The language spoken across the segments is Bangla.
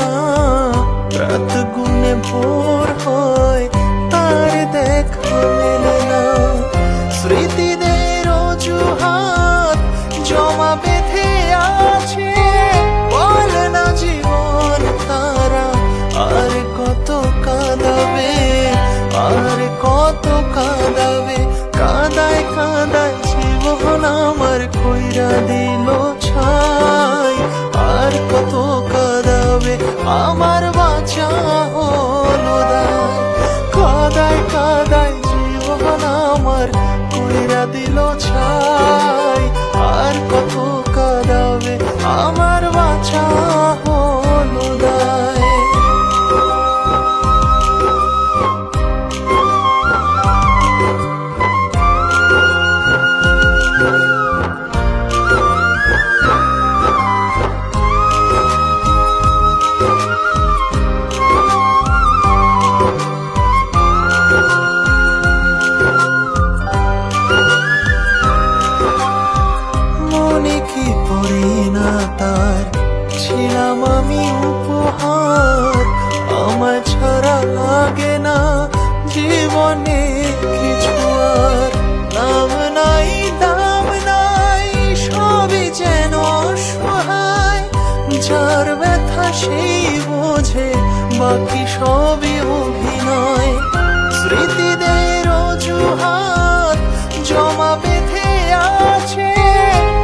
ঠিকানা রাত ভোর হয়, তার না। স্মৃতিদের জমা আছে না জীবন তারা কত কাঁদাবে কত কাঁদাবে। কাঁদায় কাঁদায় জীবন আমার কইরা দিল। আমার বাঁচা হলো দায়। কাদায় জীবন আমার কইরা দিল ছাই। সেই বোঝে, বাকি সবই অভিনয়। স্মৃতিদের অজুহাত জমা বেঁধে আছে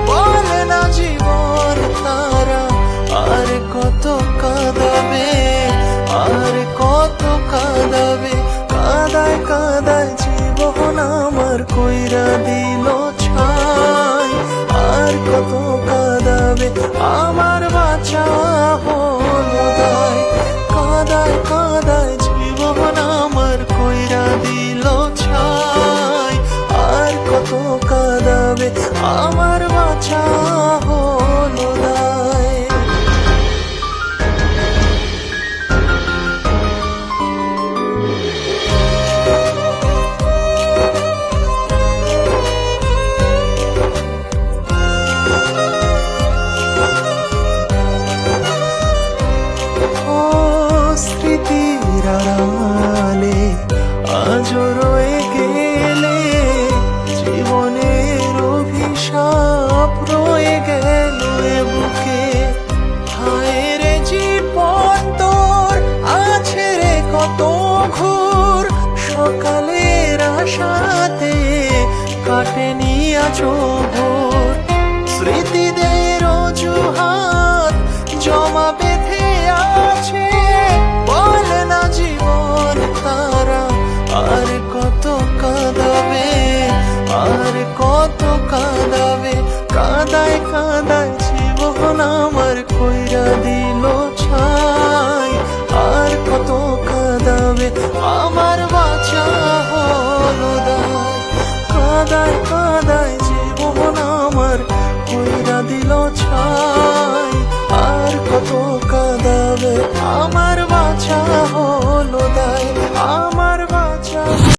বলে না জীবন তারা। আর কত কাঁদাবে, আর কত কাঁদাবে, কাদায় কাদায় জীবন আমার কইরা দিল ছাই। আর কত ঘোর সকালের আশাতে কাটেনি আজ ভোর। স্মৃতিদের অজুহাত জমা বেঁধে আছে। বল না জীবন তারা, আর Dai Ko